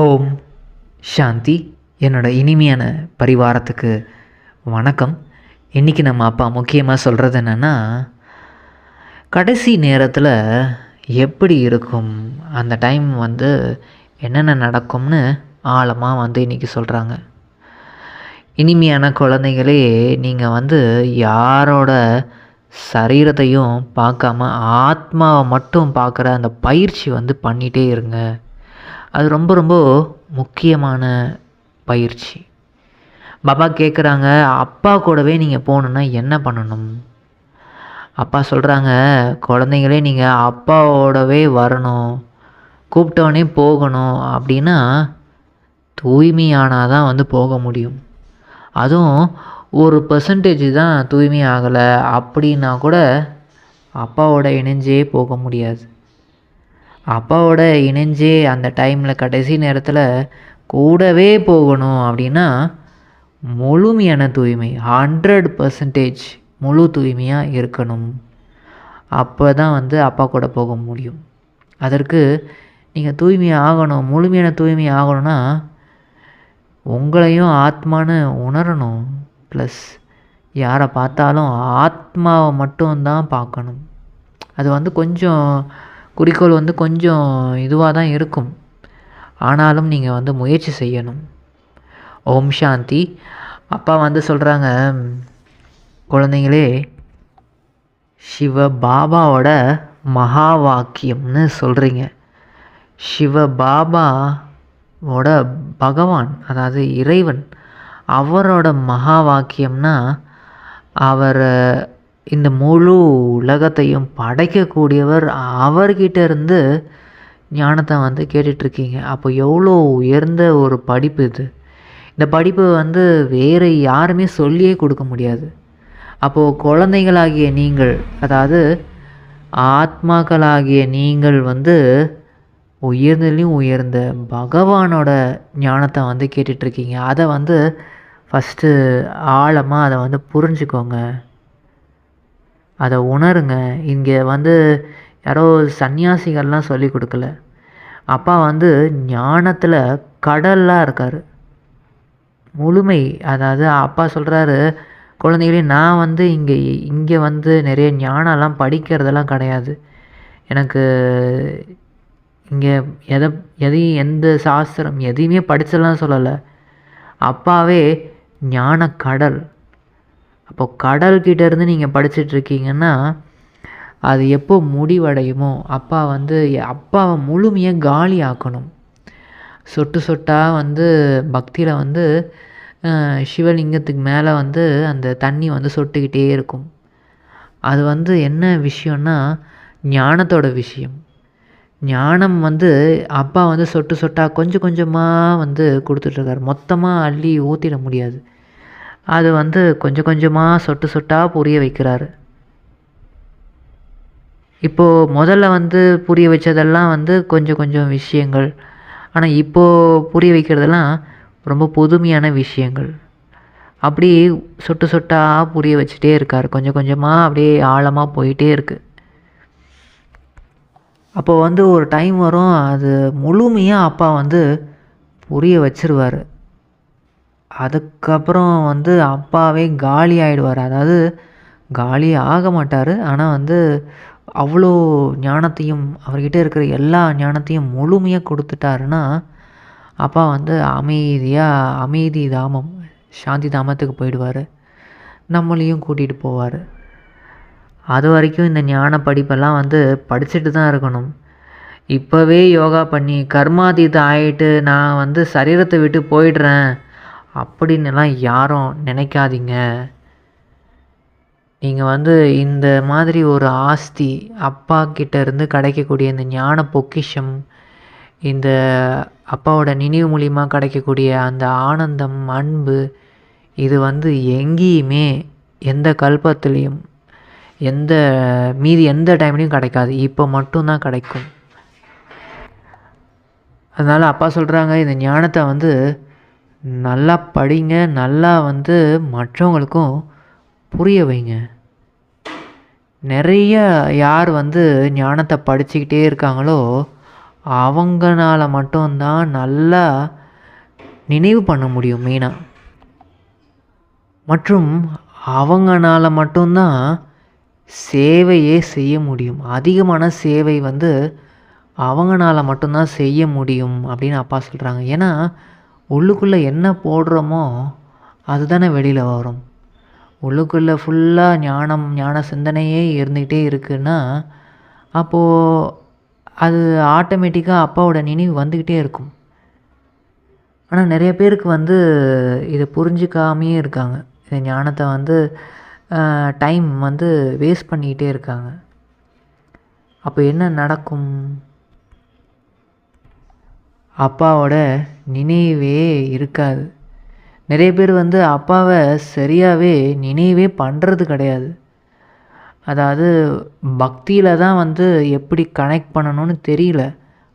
ஓம். சாந்தி. என்னோட இனிமையான பரிவாரத்துக்கு வணக்கம். இன்றைக்கி நம்ம அப்பா முக்கியமாக சொல்கிறது என்னென்னா கடைசி நேரத்தில் எப்படி இருக்கும்? அந்த டைம் வந்து என்னென்ன நடக்கும்னு ஆழமாக வந்து இன்றைக்கி சொல்கிறாங்க இனிமையான குழந்தைகளே நீங்கள் வந்து யாரோட சரீரத்தையும் பார்க்காம ஆத்மாவை மட்டும் பார்க்குற அந்த பயிற்சி வந்து பண்ணிகிட்டே இருங்க. அது ரொம்ப ரொம்ப முக்கியமான பயிற்சி. பாபா கேட்குறாங்க அப்பா கூடவே நீங்கள் போகணுன்னா என்ன பண்ணணும்? அப்பா சொல்கிறாங்க குழந்தைங்களே நீங்கள் அப்பாவோடவே வரணும். கூப்பிட்டோடனே போகணும். அப்படின்னா தூய்மையானால் தான் வந்து போக முடியும். அதுவும் ஒரு பர்சன்டேஜ் தான் தூய்மை ஆகலை அப்படின்னா கூட அப்பாவோட இணைஞ்சே போக முடியாது. அப்பாவோட இணைஞ்சே அந்த டைமில் கடைசி நேரத்தில் கூடவே போகணும் அப்படின்னா முழுமையான தூய்மை ஹண்ட்ரட் பர்சன்டேஜ் முழு தூய்மையாக இருக்கணும். அப்போ தான் வந்து அப்பா கூட போக முடியும். அதற்கு நீங்கள் தூய்மை ஆகணும் முழுமையான தூய்மை ஆகணும்னா உங்களையும் ஆத்மான்னு உணரணும். ப்ளஸ் யாரை பார்த்தாலும் ஆத்மாவை மட்டும்தான் பார்க்கணும். அது வந்து கொஞ்சம் குறிக்கோள் வந்து கொஞ்சம் இதுவாக தான் இருக்கும். ஆனாலும் நீங்கள் வந்து முயற்சி செய்யணும். ஓம் சாந்தி. அப்பா வந்து சொல்கிறாங்க குழந்தைங்களே சிவ பாபாவோட மகா வாக்கியம்னு சொல்கிறீங்க சிவ பாபாவோட பகவான் அதாவது இறைவன் அவரோட மகா வாக்கியம்னா அவர் இந்த முழு உலகத்தையும் படைக்கக்கூடியவர் அவர்கிட்ட இருந்து ஞானத்தை வந்து கேட்டுட்ருக்கீங்க. அப்போ எவ்வளோ உயர்ந்த ஒரு படிப்பு இது. இந்த படிப்பு வந்து வேறு யாருமே சொல்லியே கொடுக்க முடியாது. அப்போது குழந்தைகளாகிய நீங்கள் அதாவது ஆத்மாக்களாகிய நீங்கள் வந்து உயர்ந்தலையும் உயர்ந்த பகவானோட ஞானத்தை வந்து கேட்டுட்ருக்கீங்க. அதை வந்து ஃபஸ்ட்டு ஆழமாக அதை வந்து புரிஞ்சுக்கோங்க. அதை உணருங்க. இங்கே வந்து யாரோ சன்னியாசிகள்லாம் சொல்லி கொடுக்கல. அப்பா வந்து ஞானத்தில் கடலாக இருக்கார். முழுமை அதாவது அப்பா சொல்கிறாரு குழந்தைகளே நான் வந்து இங்கே இங்கே வந்து நிறைய ஞானம்லாம் படிக்கிறதெல்லாம் கிடையாது. எனக்கு இங்கே எதை எதையும் எந்த சாஸ்திரம் எதையுமே படிச்செல்லாம் சொல்லலை. அப்பாவே ஞான கடல். அப்போ கடல்கிட்ட இருந்து நீங்கள் படிச்சிட்ருக்கீங்கன்னா அது எப்போ முடிவடையுமோ அப்பா வந்து அப்பாவை முழுமையாக காலி ஆக்கணும் சொட்டு சொட்டாக வந்து பக்தியில் வந்து சிவலிங்கத்துக்கு மேலே வந்து அந்த தண்ணி வந்து சொட்டுக்கிட்டே இருக்கும். அது வந்து என்ன விஷயம்னா ஞானத்தோட விஷயம். ஞானம் வந்து அப்பா வந்து சொட்டு சொட்டாக கொஞ்சம் கொஞ்சமாக வந்து கொடுத்துட்ருக்காரு. மொத்தமாக அள்ளி ஊற்றிட முடியாது. அது வந்து கொஞ்சம் கொஞ்சமாக சொட்டு சொட்டாக புரிய வைக்கிறாரு. இப்போது முதல்ல வந்து புரிய வச்சதெல்லாம் வந்து கொஞ்சம் கொஞ்சம் விஷயங்கள். ஆனால் இப்போது புரிய வைக்கிறதெல்லாம் ரொம்ப புதுமையான விஷயங்கள். அப்படி சொட்டு சொட்டாக புரிய வச்சுட்டே இருக்கார். கொஞ்சம் கொஞ்சமாக அப்படியே ஆழமாக போயிட்டே இருக்குது அப்போது வந்து ஒரு டைம் வரும் அது முழுமையாக அப்பா வந்து புரிய வச்சிருவார். அதுக்கப்புறம் வந்து அப்பாவே காலி ஆகிடுவார் அதாவது காலி ஆக மாட்டார். ஆனால் வந்து அவ்வளோ ஞானத்தையும் அவர்கிட்ட இருக்கிற எல்லா ஞானத்தையும் முழுமையாக கொடுத்துட்டாருன்னா அப்பா வந்து அமைதியாக அமைதி தாமம் சாந்தி தாமத்துக்கு போயிடுவார். நம்மளையும் கூட்டிகிட்டு போவார். அது வரைக்கும் இந்த ஞான படிப்பெல்லாம் வந்து படிச்சுட்டு தான் இருக்கணும். இப்போவே யோகா பண்ணி கர்மாதீதம் ஆகிட்டு நான் வந்து சரீரத்தை விட்டு போயிடுறேன். அப்படின்னுலாம் யாரும் நினைக்காதீங்க. நீங்கள் வந்து இந்த மாதிரி ஒரு ஆஸ்தி அப்பா கிட்டேருந்து கிடைக்கக்கூடிய இந்த ஞான பொக்கிஷம் இந்த அப்பாவோட நினைவு மூலிமா கிடைக்கக்கூடிய அந்த ஆனந்தம் அன்பு இது வந்து எங்கேயுமே எந்த கல்பத்துலேயும் எந்த மீதி எந்த டைம்லையும் கிடைக்காது. இப்போ மட்டும்தான் கிடைக்கும். அதனால் அப்பா சொல்கிறாங்க இந்த ஞானத்தை வந்து நல்லா படிங்க நல்லா வந்து மற்றவங்களுக்கும் புரிய வைங்க. நிறைய யார் வந்து ஞானத்தை படிச்சுக்கிட்டே இருக்காங்களோ அவங்கனால மட்டும்தான் நல்லா நினைவு பண்ண முடியும் மெயினாக மற்றும் அவங்கனால மட்டும்தான் சேவையே செய்ய முடியும். அதிகமான சேவை வந்து அவங்கனால மட்டும்தான் செய்ய முடியும் அப்படின்னு அப்பா சொல்கிறாங்க ஏன்னா உள்ளுக்குள்ளே என்ன போடுறோமோ அதுதானே வெளியில் வரும். உள்ளுக்குள்ளே ஃபுல்லாக ஞானம் ஞான சிந்தனையே இருந்துக்கிட்டே இருக்குன்னா அப்போது அது ஆட்டோமேட்டிக்காக அப்பாவோட நினைவு வந்துக்கிட்டே இருக்கும். ஆனால் நிறைய பேருக்கு வந்து இதை புரிஞ்சிக்காமையே இருக்காங்க. இந்த ஞானத்தை வந்து டைம் வந்து வேஸ்ட் பண்ணிக்கிட்டே இருக்காங்க. அப்போ என்ன நடக்கும்? அப்பாவோட நினைவே இருக்காது. நிறைய பேர் வந்து அப்பாவை சரியாகவே நினைவே பண்ணுறது கிடையாது. அதாவது பக்தியில் தான் வந்து எப்படி கனெக்ட் பண்ணணும்னு தெரியல.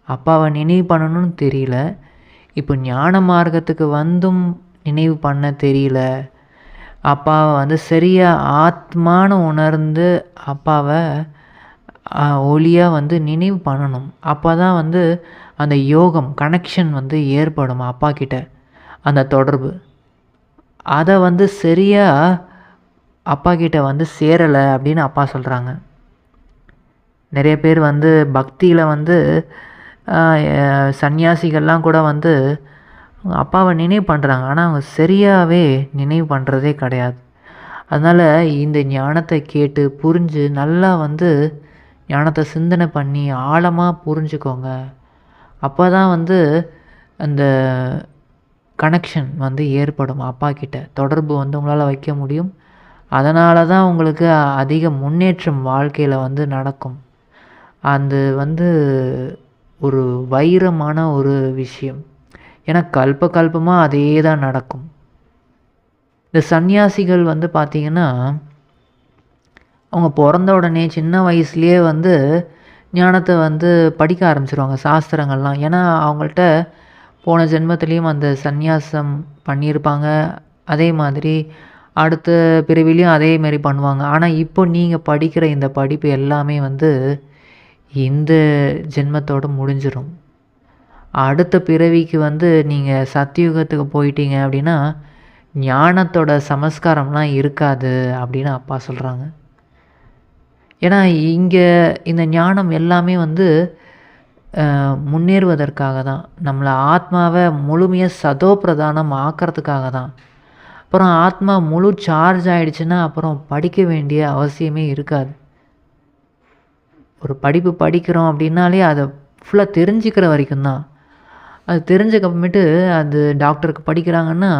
அப்பாவை நினைவு பண்ணணும்னு தெரியல. இப்போ ஞான மார்க்கத்துக்கு வந்தும் நினைவு பண்ண தெரியல. அப்பாவை வந்து சரியாக ஆத்மானு உணர்ந்து அப்பாவை ஒளியாக வந்து நினைவு பண்ணணும். அப்போ தான் வந்து அந்த யோகம் கனெக்ஷன் வந்து ஏற்படும் அப்பா கிட்ட. அந்த தொடர்பு. அதை வந்து சரியாக அப்பா கிட்ட வந்து சேரலை அப்படின்னு அப்பா சொல்கிறாங்க நிறைய பேர் வந்து பக்தியில் வந்து சன்னியாசிகள்லாம் கூட வந்து அப்பாவை நினைவு பண்ணுறாங்க ஆனால் அவங்க சரியாகவே நினைவு பண்ணுறதே கிடையாது. அதனால் இந்த ஞானத்தை கேட்டு புரிஞ்சு நல்லா வந்து ஞானத்தை சிந்தனை பண்ணி ஆழமாக புரிஞ்சுக்கோங்க. அப்போ தான் வந்து அந்த கனெக்ஷன் வந்து ஏற்படும் அப்பா கிட்ட. தொடர்பு வந்து உங்களால் வைக்க முடியும். அதனால தான் உங்களுக்கு அதிக முன்னேற்றம் வாழ்க்கையில் வந்து நடக்கும். அது வந்து ஒரு வைரமான ஒரு விஷயம். ஏன்னா கல்ப கல்பமாக அதே தான் நடக்கும். இந்த சன்னியாசிகள் வந்து பார்த்திங்கன்னா அவங்க பிறந்த உடனே சின்ன வயசுலேயே வந்து ஞானத்தை வந்து படிக்க ஆரம்பிச்சிருவாங்க சாஸ்திரங்கள்லாம். ஏன்னா அவங்கள்ட்ட போன ஜென்மத்துலேயும் அந்த சந்நியாசம் பண்ணியிருப்பாங்க. அதே மாதிரி அடுத்த பிறவிலையும் அதே மாதிரி பண்ணுவாங்க. ஆனால் இப்போ நீங்கள் படிக்கிற இந்த படிப்பு எல்லாமே வந்து இந்த ஜென்மத்தோடு முடிஞ்சிடும் அடுத்த பிறவிக்கு வந்து நீங்கள் சத்தியுகத்துக்கு போயிட்டீங்க அப்படின்னா ஞானத்தோட சமஸ்காரம்லாம் இருக்காது அப்படின்னு அப்பா சொல்கிறாங்க ஏன்னா இங்கே இந்த ஞானம் எல்லாமே வந்து முன்னேறுவதற்காக தான். நம்மளை ஆத்மாவை முழுமையாக சதோ பிரதானம் ஆக்கிறதுக்காக தான். அப்புறம் ஆத்மா முழு சார்ஜ் ஆகிடுச்சுன்னா அப்புறம் படிக்க வேண்டிய அவசியமே இருக்காது. ஒரு படிப்பு படிக்கிறோம் அப்படின்னாலே அதை ஃபுல்லாக தெரிஞ்சுக்கிற வரைக்கும் தான். அது தெரிஞ்சக்கப்புறமேட்டு அது டாக்டருக்கு படிக்கிறாங்கன்னா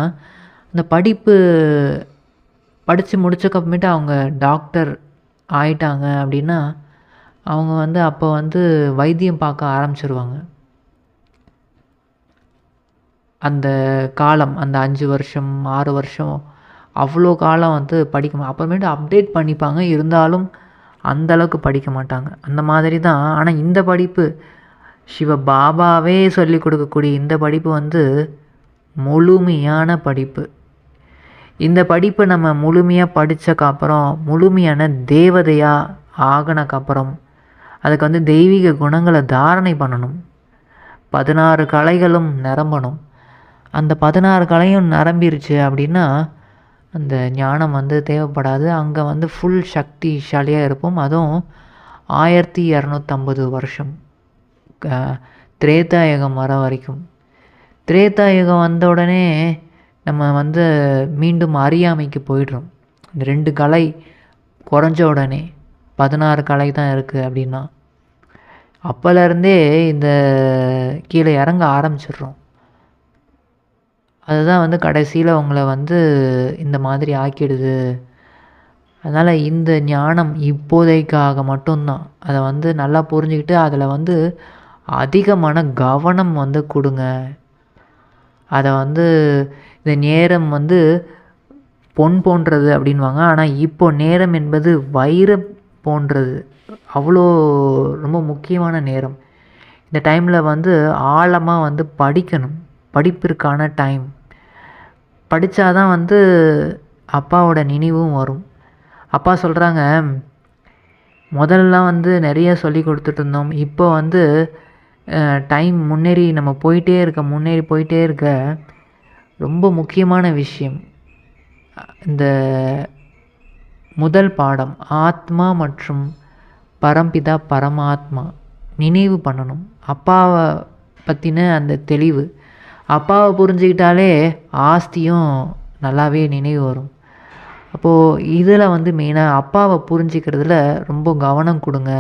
அந்த படிப்பு படித்து முடிச்சக்கப்புறமேட்டு அவங்க டாக்டர் ஆயிட்டாங்க அப்படின்னா அவங்க வந்து அப்போ வந்து வைத்தியம் பார்க்க ஆரம்பிச்சிருவாங்க. அந்த காலம் அந்த அஞ்சு வருஷம் ஆறு வருஷம் அவ்வளோ காலம் வந்து படிக்க அப்புறமேட்டு அப்டேட் பண்ணிப்பாங்க. இருந்தாலும் அந்தளவுக்கு படிக்க மாட்டாங்க. அந்த மாதிரி தான். ஆனால் இந்த படிப்பு சிவ பாபாவே சொல்லி கொடுக்கக்கூடிய இந்த படிப்பு வந்து முழுமையான படிப்பு. இந்த படிப்பை நம்ம முழுமையாக படித்தக்கப்புறம் முழுமையான தேவதையாக ஆகினக்கப்புறம் அதுக்கு வந்து தெய்வீக குணங்களை தாரணை பண்ணணும். பதினாறு கலைகளும் நிரம்பணும். அந்த பதினாறு கலையும் நிரம்பிருச்சு அப்படின்னா அந்த ஞானம் வந்து தேவைப்படாது. அங்கே வந்து ஃபுல் சக்திசாலியாக இருப்போம். அதுவும் ஆயிரத்தி இரநூத்தம்பது வருஷம் திரேதாயுகம் வர வரைக்கும். திரேதாயுகம் வந்த உடனே நம்ம வந்து மீண்டும் அறியாமைக்கு போயிடுறோம். இந்த ரெண்டு கலை குறைஞ்ச உடனே பதினாறு கலை தான் இருக்குது அப்படின்னா அப்போலேருந்தே இந்த கீழே இறங்க ஆரம்பிச்சிடுறோம். அதுதான் வந்து கடைசியில் உங்களை வந்து இந்த மாதிரி ஆக்கிடுது. அதனால் இந்த ஞானம் இப்போதைக்காக மட்டும்தான். அதை வந்து நல்லா புரிஞ்சுக்கிட்டு அதில் வந்து அதிகமான கவனம் வந்து கொடுங்க. அதை வந்து இந்த நேரம் வந்து பொன் போன்றது அப்படின்வாங்க ஆனால் இப்போ நேரம் என்பது வைரம் போன்றது. அவ்வளோ ரொம்ப முக்கியமான நேரம். இந்த டைமில் வந்து ஆழமாக வந்து படிக்கணும். படிப்பிற்கான டைம். படித்தா தான் வந்து அப்பாவோட நினைவும் வரும். அப்பா சொல்கிறாங்க முதல்லாம் வந்து நிறைய சொல்லி கொடுத்துட்டு இருந்தோம் இப்போ வந்து டைம் முன்னேறி நம்ம போயிட்டே இருக்க முன்னேறி போயிட்டே இருக்க ரொம்ப முக்கியமான விஷயம். இந்த முதல் பாடம் ஆத்மா மற்றும் பரம்பிதா பரமாத்மா நினைவு பண்ணணும். அப்பாவை பற்றின அந்த தெளிவு. அப்பாவை புரிஞ்சுக்கிட்டாலே ஆஸ்தியும் நல்லாவே நினைவு வரும். அப்போது இதில் வந்து மெயினாக அப்பாவை புரிஞ்சிக்கிறதுல ரொம்ப கவனம் கொடுங்க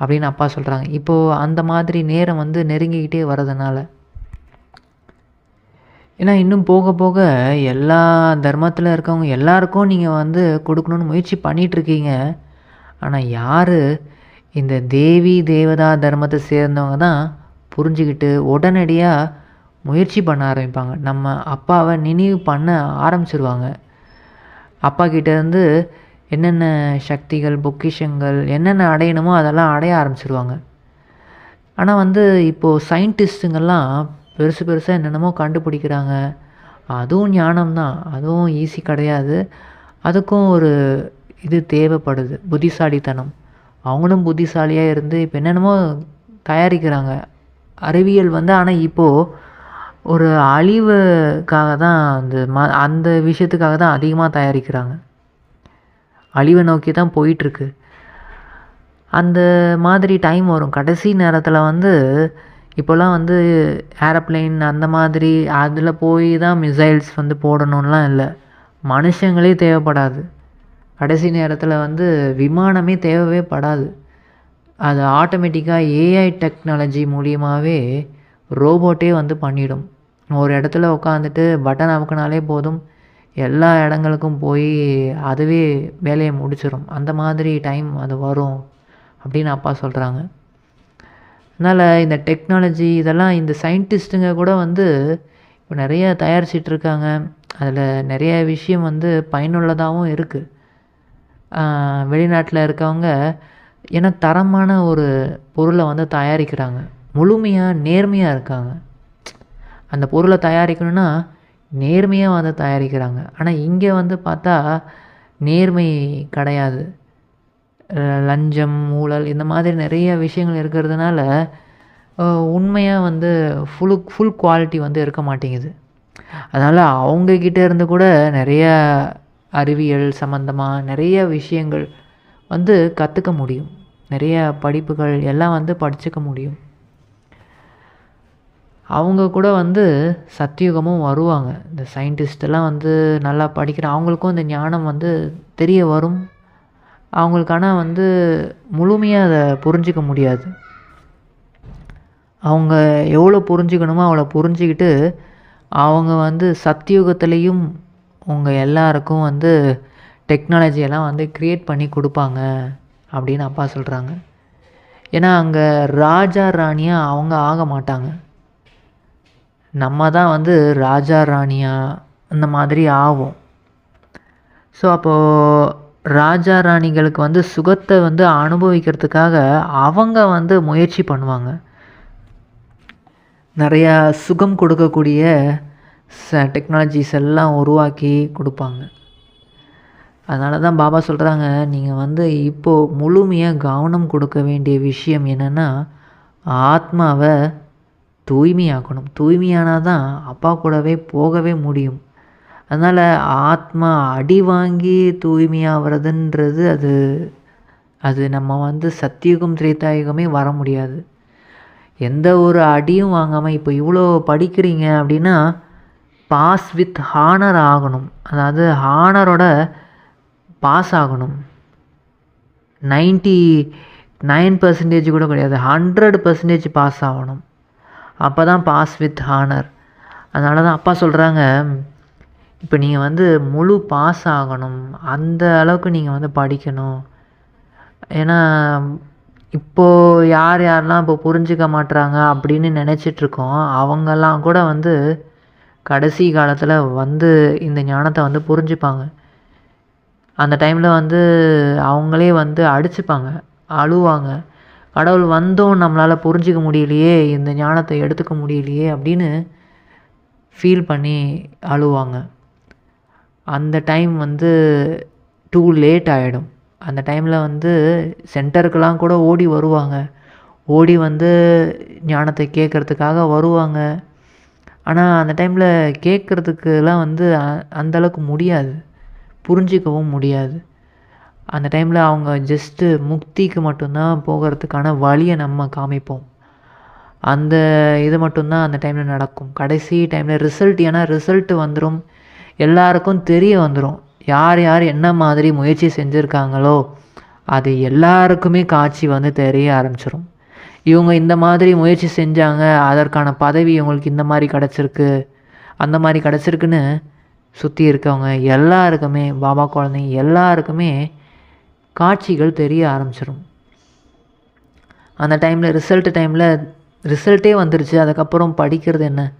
அப்படின்னு அப்பா சொல்கிறாங்க இப்போது அந்த மாதிரி நேரம் வந்து நெருங்கிக்கிட்டே வர்றதுனால. ஏன்னா இன்னும் போக போக எல்லா தர்மத்தில் இருக்கவங்க எல்லாருக்கும் நீங்கள் வந்து கொடுக்கணுன்னு முயற்சி பண்ணிகிட்ருக்கீங்க ஆனால் யார் இந்த தேவி தேவதா தர்மத்தை சேர்ந்தவங்க தான் புரிஞ்சுக்கிட்டு உடனடியாக முயற்சி பண்ண ஆரம்பிப்பாங்க. நம்ம அப்பாவை நினைவு பண்ண ஆரம்பிச்சிருவாங்க. அப்பா கிட்டேருந்து என்னென்ன சக்திகள் பொக்கிஷங்கள் என்னென்ன அடையணுமோ அதெல்லாம் அடைய ஆரம்பிச்சிருவாங்க. ஆனால் வந்து இப்போது சயின்டிஸ்ட்டுங்கெல்லாம் பெருசு பெருசாக என்னென்னமோ கண்டுபிடிக்கிறாங்க. அதுவும் ஞானம் தான் அதுவும் ஈஸி கிடையாது. அதுக்கும் ஒரு இது தேவைப்படுது. புத்திசாலித்தனம். அவங்களும் புத்திசாலியாக இருந்து இப்போ என்னென்னமோ தயாரிக்கிறாங்க. அறிவியல் வந்து ஆனால் இப்போது ஒரு அழிவுக்காக தான் அந்த ம அந்த விஷயத்துக்காக தான் அதிகமாக தயாரிக்கிறாங்க. அழிவை நோக்கி தான் போயிட்டுருக்கு. அந்த மாதிரி டைம் வரும். கடைசி நேரத்தில் வந்து இப்போல்லாம் வந்து ஏரோப்ளேன் அந்த மாதிரி அதில் போய் தான் மிசைல்ஸ் வந்து போடணும்லாம் இல்லை. மனுஷங்களே தேவைப்படாது. கடைசி நேரத்தில் வந்து விமானமே தேவையே படாது. அது ஆட்டோமேட்டிக்காக ஏஐ டெக்னாலஜி மூலியமாகவே ரோபோட்டே வந்து பண்ணிடும். ஒரு இடத்துல உட்காந்துட்டு பட்டன் அமுக்குனாலே போதும். எல்லா இடங்களுக்கும் போய் அதுவே வேலையை முடிச்சிடும் அந்த மாதிரி டைம் அது வரும் அப்படின்னு அப்பா சொல்கிறாங்க அதனால் இந்த டெக்னாலஜி இதெல்லாம் இந்த சயின்டிஸ்ட்டுங்க கூட வந்து இப்போ நிறைய தயாரிச்சிட்ருக்காங்க. அதில் நிறைய விஷயம் வந்து பயனுள்ளதாகவும் இருக்குது வெளிநாட்டில் இருக்கவங்க ஏன்னா தரமான ஒரு பொருளை வந்து தயாரிக்கிறாங்க. முழுமையாக நேர்மையாக இருக்காங்க. அந்த பொருளை தயாரிக்கணும்னா நேர்மையாக வந்து தயாரிக்கிறாங்க. ஆனால் இங்கே வந்து பார்த்தா நேர்மை கிடையாது. லஞ்சம் ஊழல் இந்த மாதிரி நிறைய விஷயங்கள் இருக்கிறதுனால உண்மையாக வந்து ஃபுல்லு ஃபுல் குவாலிட்டி வந்து இருக்க மாட்டேங்குது. அதனால் அவங்கக்கிட்ட இருந்து கூட நிறையா அறிவியல் சம்மந்தமாக நிறைய விஷயங்கள் வந்து கற்றுக்க முடியும். நிறைய படிப்புகள் எல்லாம் வந்து படிச்சுக்க முடியும். அவங்க கூட வந்து சத்தியுகமும் வருவாங்க. இந்த சயின்டிஸ்டெல்லாம் வந்து நல்லா படிக்கிற அவங்களுக்கும் இந்த ஞானம் வந்து தெரிய வரும். அவங்களுக்கு ஆனால் வந்து முழுமையாக அதை புரிஞ்சிக்க முடியாது. அவங்க எவ்வளோ புரிஞ்சுக்கணுமோ அவ்வளோ புரிஞ்சுக்கிட்டு அவங்க வந்து சத்தியுகத்துலேயும் உங்கள் எல்லாருக்கும் வந்து டெக்னாலஜியெல்லாம் வந்து க்ரியேட் பண்ணி கொடுப்பாங்க அப்படின்னு அப்பா சொல்கிறாங்க ஏன்னா அங்கே ராஜா ராணியாக அவங்க ஆக மாட்டாங்க. நம்ம தான் வந்து ராஜா ராணியாக அந்த மாதிரி ஆகும் ஸோ அப்போது ராஜா ராணிகளுக்கு வந்து சுகத்தை வந்து அனுபவிக்கிறதுக்காக அவங்க வந்து முயற்சி பண்ணுவாங்க. நிறையா சுகம் கொடுக்கக்கூடிய ச டெக்னாலஜிஸ் எல்லாம் உருவாக்கி கொடுப்பாங்க. அதனால தான் பாபா சொல்கிறாங்க நீங்கள் வந்து இப்போது முழுமையாக கவனம் கொடுக்க வேண்டிய விஷயம் என்னென்னா ஆத்மாவை தூய்மையாக்கணும். தூய்மையானால் தான் அப்பா கூடவே போகவே முடியும். அதனால் ஆத்மா அடி வாங்கி தூய்மையாகிறதுன்றது அது அது நம்ம வந்து சத்தியுகம் திரேதாயுகமே வர முடியாது. எந்த ஒரு அடியும் வாங்காமல் இப்போ இவ்வளோ படிக்கிறீங்க அப்படின்னா பாஸ் வித் ஹானர் ஆகணும். அதாவது ஹானரோட பாஸ் ஆகணும். நைன்ட்டி நைன் பர்சன்டேஜ் கூட கிடையாது. ஹண்ட்ரட் பர்சன்டேஜ் பாஸ் ஆகணும். அப்போ தான் பாஸ் வித் ஹானர் அதனால தான் அப்பா சொல்கிறாங்க இப்போ நீங்கள் வந்து முழு பாஸ் ஆகணும். அந்த அளவுக்கு நீங்கள் வந்து படிக்கணும். ஏன்னா இப்போது யார் யாரெல்லாம் இப்போ புரிஞ்சிக்க மாட்றாங்க அப்படின்னு நினச்சிட்ருக்கோம் அவங்கெல்லாம் கூட வந்து கடைசி காலத்தில் வந்து இந்த ஞானத்தை வந்து புரிஞ்சுப்பாங்க. அந்த டைமில் வந்து அவங்களே வந்து அடிச்சுப்பாங்க அழுவாங்க. கடவுள் வந்தும் நம்மளால் புரிஞ்சிக்க முடியலையே இந்த ஞானத்தை எடுத்துக்க முடியலையே அப்படின்னு ஃபீல் பண்ணி அழுவாங்க. அந்த டைம் வந்து டூ லேட் ஆகிடும் அந்த டைமில் வந்து சென்டருக்கெலாம் கூட ஓடி வருவாங்க. ஓடி வந்து ஞானத்தை கேட்குறதுக்காக வருவாங்க. ஆனால் அந்த டைமில் கேட்குறதுக்குலாம் வந்து அந்தளவுக்கு முடியாது. புரிஞ்சிக்கவும் முடியாது. அந்த டைமில் அவங்க ஜஸ்ட்டு முக்திக்கு மட்டும்தான் போகிறதுக்கான வழியை நம்ம காமிப்போம். அந்த இது மட்டும்தான் அந்த டைமில் நடக்கும். கடைசி டைமில் ரிசல்ட் ஏன்னா ரிசல்ட்டு வந்துடும் எல்லாருக்கும் தெரிய வந்துடும் யார் யார் என்ன மாதிரி முயற்சி செஞ்சுருக்காங்களோ அது எல்லாருக்குமே காட்சி வந்து தெரிய ஆரம்பிச்சிடும் இவங்க இந்த மாதிரி முயற்சி செஞ்சாங்க அதற்கான பதவி இவங்களுக்கு இந்த மாதிரி கிடச்சிருக்கு அந்த மாதிரி கிடச்சிருக்குன்னு சுற்றி இருக்கவங்க எல்லாருக்குமே பாபா குழந்தைங்க எல்லாருக்குமே காட்சிகள் தெரிய ஆரம்பிச்சிடும் அந்த டைமில் ரிசல்ட் டைமில் ரிசல்ட்டே வந்துருச்சு. அதுக்கப்புறம் படிக்கிறது என்ன?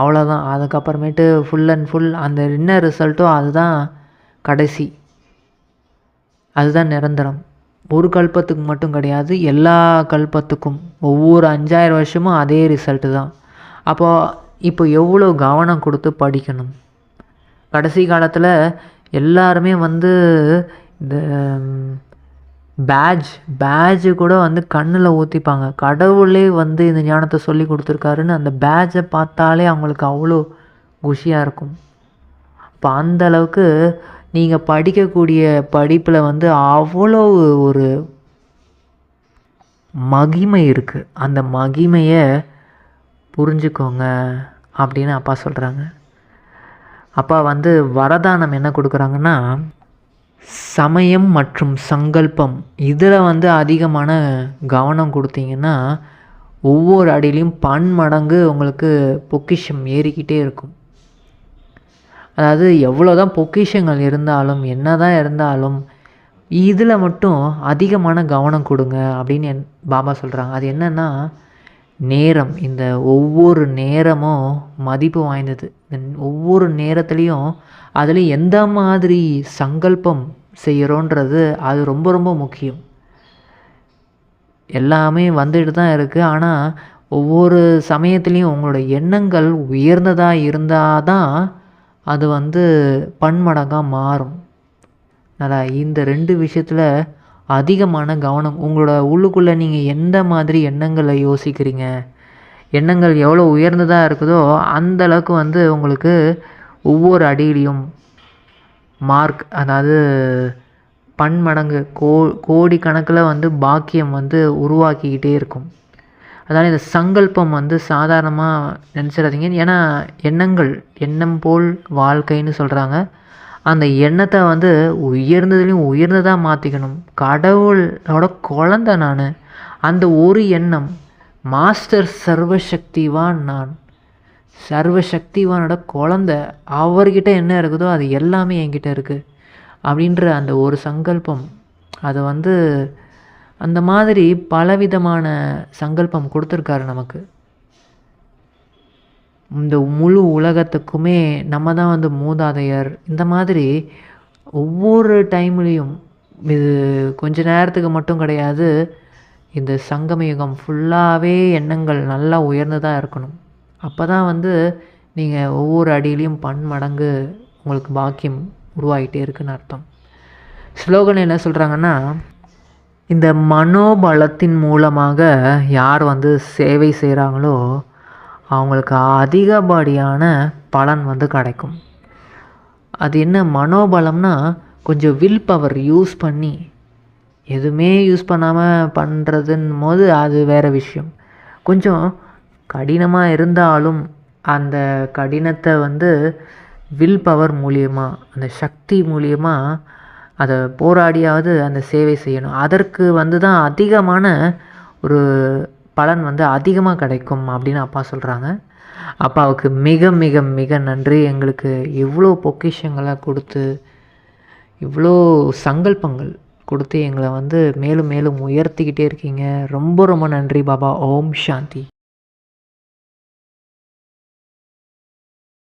அவ்வளோதான் அதுக்கப்புறமேட்டு ஃபுல் அண்ட் ஃபுல் அந்த என்ன ரிசல்ட்டோ அதுதான் கடைசி. அதுதான் நிரந்தரம். ஒரு கல்பத்துக்கு மட்டும் கிடையாது எல்லா கல்பத்துக்கும். ஒவ்வொரு அஞ்சாயிரம் வருஷமும் அதே ரிசல்ட்டு தான். அப்போது இப்போ எவ்வளோ கவனம் கொடுத்து படிக்கணும்? கடைசி காலத்தில் எல்லாருமே வந்து இந்த பேட்ஜ் பேட்ஜு கூட வந்து கண்ணில் ஊற்றிப்பாங்க கடவுளே வந்து இந்த ஞானத்தை சொல்லி கொடுத்துருக்காருன்னு அந்த பேட்ஜை பார்த்தாலே அவங்களுக்கு அவ்வளோ குஷியாக இருக்கும். இப்போ அந்த அளவுக்கு நீங்கள் படிக்கக்கூடிய படிப்பில் வந்து அவ்வளோ ஒரு மகிமை இருக்குது அந்த மகிமையை புரிஞ்சுக்கோங்க அப்படின்னு அப்பா சொல்கிறாங்க அப்பா வந்து வரதானம் என்ன கொடுக்குறாங்கன்னா சமயம் மற்றும் சங்கல்பம். இதில் வந்து அதிகமான கவனம் கொடுத்தீங்கன்னா ஒவ்வொரு அடியிலையும் பன்மடங்கு உங்களுக்கு பொக்கிஷம் ஏறிக்கிட்டே இருக்கும். அதாவது எவ்வளோ தான் பொக்கிஷங்கள் இருந்தாலும் என்ன தான் இருந்தாலும் இதில் மட்டும் அதிகமான கவனம் கொடுங்க அப்படின்னு என் பாபா சொல்கிறாங்க அது என்னென்னா நேரம். இந்த ஒவ்வொரு நேரமும் மதிப்பு வாய்ந்தது. இந்த ஒவ்வொரு நேரத்துலேயும் அதில் எந்த மாதிரி சங்கல்பம் செய்கிறோன்றது அது ரொம்ப ரொம்ப முக்கியம். எல்லாமே வந்துட்டு தான் இருக்குது ஆனால் ஒவ்வொரு சமயத்துலேயும் உங்களோட எண்ணங்கள் உயர்ந்ததாக இருந்தால் தான் அது வந்து பன்மடங்காக மாறும். நல்லா இந்த ரெண்டு விஷயத்தில் அதிகமான கவனம். உங்களோட உள்ளுக்குள்ளே நீங்கள் எந்த மாதிரி எண்ணங்களை யோசிக்கிறீங்க? எண்ணங்கள் எவ்வளோ உயர்ந்ததாக இருக்குதோ அந்தளவுக்கு வந்து உங்களுக்கு ஒவ்வொரு அடியிலையும் மார்க் அதாவது பன்மடங்கு கோ கோடி கணக்கில் வந்து பாக்கியம் வந்து உருவாக்கிக்கிட்டே இருக்கும். அதனால் இந்த சங்கல்பம் வந்து சாதாரணமாக நினச்சிடாதீங்க. ஏன்னா எண்ணங்கள் எண்ணம் போல் வாழ்க்கைன்னு சொல்கிறாங்க அந்த எண்ணத்தை வந்து உயர்ந்ததுலேயும் உயர்ந்ததாக மாற்றிக்கணும் கடவுளோட குழந்த நான். அந்த ஒரு எண்ணம் மாஸ்டர் சர்வசக்திவான் நான். சர்வசக்திவானோட குழந்த அவர்கிட்ட என்ன இருக்குதோ அது எல்லாமே என்கிட்ட இருக்குது அப்படின்ற அந்த ஒரு சங்கல்பம். அதை வந்து அந்த மாதிரி பலவிதமான சங்கல்பம் கொடுத்துருக்காரு நமக்கு. இந்த முழு உலகத்துக்குமே நம்ம தான் வந்து மூதாதையர். இந்த மாதிரி ஒவ்வொரு டைம்லேயும் இது கொஞ்ச நேரத்துக்கு மட்டும் கிடையாது இந்த சங்கம யுகம் ஃபுல்லாகவே எண்ணங்கள் நல்லா உயர்ந்து தான் இருக்கணும். அப்போ தான் வந்து நீங்கள் ஒவ்வொரு அடியிலையும் பன்மடங்கு உங்களுக்கு பாக்கியம் உருவாகிட்டே இருக்குன்னு அர்த்தம். ஸ்லோகன் என்ன சொல்கிறாங்கன்னா இந்த மனோபலத்தின் மூலமாக யார் வந்து சேவை செய்கிறாங்களோ அவங்களுக்கு அதிகப்படியான பலன் வந்து கிடைக்கும். அது என்ன மனோபலம்னா கொஞ்சம் வில் பவர் யூஸ் பண்ணி எதுவுமே யூஸ் பண்ணாமல் பண்ணுறதுன் போது அது வேறு விஷயம். கொஞ்சம் கடினமாக இருந்தாலும் அந்த கடினத்தை வந்து வில் பவர் மூலியமாக அந்த சக்தி மூலியமாக அதை போராடியாவது அந்த சேவை செய்யணும். அதற்கு வந்து தான் அதிகமான ஒரு பலன் வந்து அதிகமாக கிடைக்கும் அப்படின்னு அப்பா சொல்கிறாங்க அப்பாவுக்கு மிக மிக மிக நன்றி. எங்களுக்கு இவ்வளோ பொக்கிஷங்களை கொடுத்து இவ்வளோ சங்கல்பங்கள் கொடுத்து எங்களை வந்து மேலும் மேலும் உயர்த்திக்கிட்டே இருக்கீங்க. ரொம்ப ரொம்ப நன்றி பாபா. ஓம் சாந்தி.